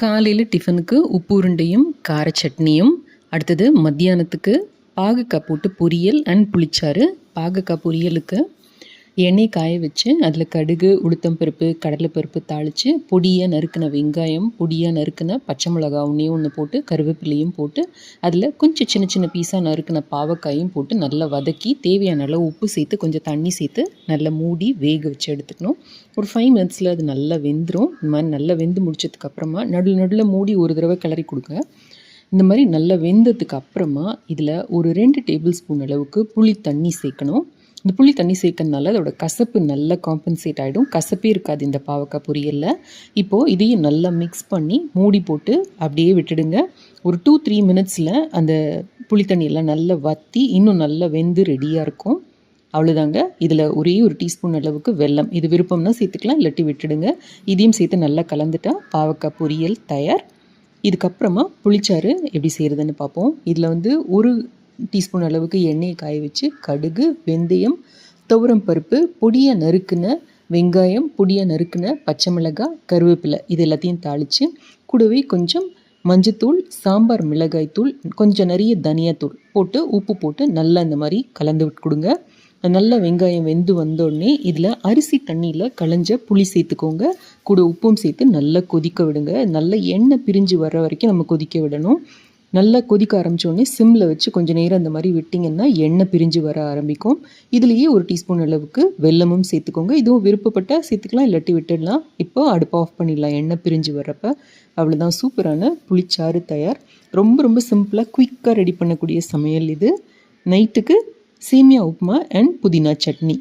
காலையில் டிஃபனுக்கு உப்பு உருண்டையும் கார சட்னியும் அடுத்தது மத்தியானத்துக்கு பாகக்காய் போட்டு பொரியல் அண்ட் புளிச்சாறு. பாகக்காய் பொரியலுக்கு எண்ணெய் காய வச்சு அதில் கடுகு உளுத்தம்பருப்பு கடலைப்பருப்பு தாளித்து பொடியாக நறுக்கின வெங்காயம் பொடியாக நறுக்கின பச்சை மிளகா ஒன்றையும் ஒன்று போட்டு கருவேப்பிலையும் போட்டு அதில் கொஞ்சம் சின்ன சின்ன பீஸாக நறுக்கின பாவக்காயும் போட்டு நல்லா வதக்கி தேவையான அளவு உப்பு சேர்த்து கொஞ்சம் தண்ணி சேர்த்து நல்லா மூடி வேக வச்சு எடுத்துக்கணும். ஒரு ஃபைவ் மினிட்ஸில் அது நல்லா வெந்துடும் இந்த மாதிரி நல்லா வெந்து முடிச்சதுக்கப்புறமா நடுவில் நடுவில் மூடி ஒரு தடவை கிளறி கொடுங்க. இந்த மாதிரி நல்லா வெந்ததுக்கு அப்புறமா இதில் ஒரு ரெண்டு டேபிள் ஸ்பூன் அளவுக்கு புளி தண்ணி சேர்க்கணும். இந்த புளி தண்ணி சேர்க்கறதுனால அதோட கசப்பு நல்லா காம்பன்சேட் ஆகிடும் கசப்பே இருக்காது இந்த பாவக்காய் பொரியலில். இப்போது இதையும் நல்லா மிக்ஸ் பண்ணி மூடி போட்டு அப்படியே விட்டுடுங்க. ஒரு டூ த்ரீ மினிட்ஸில் அந்த புளி தண்ணியெல்லாம் நல்லா வற்றி இன்னும் நல்லா வெந்து ரெடியாக இருக்கும். அவ்வளோதாங்க இதில் ஒரே ஒரு டீஸ்பூன் அளவுக்கு வெல்லம். இது விருப்பம்னா சேர்த்துக்கலாம் இல்லாட்டி விட்டுடுங்க. இதையும் சேர்த்து நல்லா கலந்துட்டா பாவக்காய் பொரியல் தயார். இதுக்கப்புறமா புளிச்சாறு எப்படி செய்கிறதுன்னு பார்ப்போம். இதில் வந்து ஒரு டீஸ்பூன் அளவுக்கு எண்ணெயை காய வச்சு கடுகு வெந்தயம் துவரம் பருப்பு பொடியை நறுக்குன வெங்காயம் பொடியை நறுக்குன பச்சை மிளகாய் கருவேப்பிலை இது எல்லாத்தையும் தாளித்து கூடவே கொஞ்சம் மஞ்சத்தூள் சாம்பார் மிளகாய் தூள் கொஞ்சம் நிறைய தனியாத்தூள் போட்டு உப்பு போட்டு நல்லா இந்த மாதிரி கலந்து விட்டு கொடுங்க. நல்லா வெங்காயம் வெந்து வந்தோடனே இதில் அரிசி தண்ணியில் களைஞ்ச புளி சேர்த்துக்கோங்க. கூட உப்பும் சேர்த்து நல்லா கொதிக்க விடுங்க. நல்லா எண்ணெய் பிரிஞ்சு வர வரைக்கும் நம்ம கொதிக்க விடணும். நல்லா கொதிக்க ஆரம்பித்தோடனே சிம்மில் வச்சு கொஞ்சம் நேரம் அந்த மாதிரி விட்டிங்கன்னா எண்ணெய் பிரிஞ்சு வர ஆரம்பிக்கும். இதுலேயே ஒரு டீஸ்பூன் அளவுக்கு வெல்லமும் சேர்த்துக்கோங்க. இதுவும் விருப்பப்பட்டால் சேர்த்துக்கலாம் இல்லாட்டி விட்டுடலாம். இப்போ அடுப்பு ஆஃப் பண்ணிடலாம். எண்ணெய் பிரிஞ்சு வர்றப்ப. அவ்வளோதான் சூப்பரான புளிச்சாறு தயார். ரொம்ப ரொம்ப சிம்பிளாக குயிக்காக ரெடி பண்ணக்கூடிய சமையல் இது. நைட்டுக்கு சேமியா உப்புமா அண்ட் புதினா சட்னி.